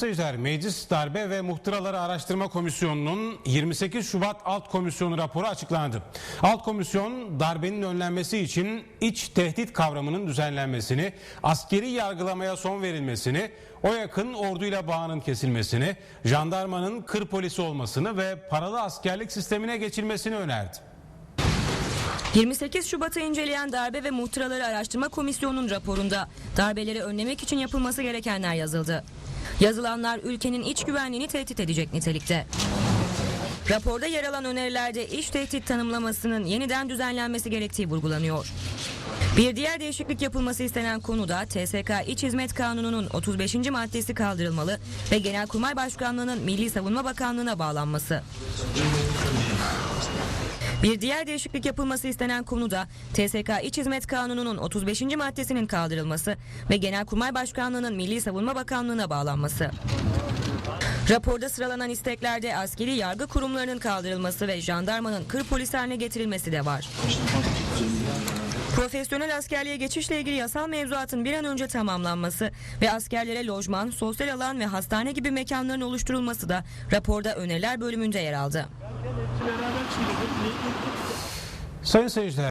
Seyirciler, Meclis Darbe ve Muhtıraları Araştırma Komisyonu'nun 28 Şubat Alt Komisyonu raporu açıklandı. Alt Komisyon darbenin önlenmesi için iç tehdit kavramının düzenlenmesini, askeri yargılamaya son verilmesini, o yakın orduyla bağının kesilmesini, jandarmanın kır polisi olmasını ve paralı askerlik sistemine geçilmesini önerdi. 28 Şubat'ı inceleyen Darbe ve Muhtıraları Araştırma Komisyonu'nun raporunda darbeleri önlemek için yapılması gerekenler yazıldı. Yazılanlar ülkenin iç güvenliğini tehdit edecek nitelikte. Raporda yer alan önerilerde iş tehdit tanımlamasının yeniden düzenlenmesi gerektiği vurgulanıyor. Bir diğer değişiklik yapılması istenen konuda TSK İç Hizmet Kanunu'nun 35. maddesi kaldırılmalı ve Genelkurmay Başkanlığı'nın Milli Savunma Bakanlığı'na bağlanması. Bir diğer değişiklik yapılması istenen konuda TSK İç Hizmet Kanunu'nun 35. maddesinin kaldırılması ve Genelkurmay Başkanlığı'nın Milli Savunma Bakanlığı'na bağlanması. Raporda sıralanan isteklerde askeri yargı kurumlarının kaldırılması ve jandarmanın kır polisi haline getirilmesi de var. Profesyonel askerliğe geçişle ilgili yasal mevzuatın bir an önce tamamlanması ve askerlere lojman, sosyal alan ve hastane gibi mekanların oluşturulması da raporda öneriler bölümünde yer aldı. Sayın seyirciler,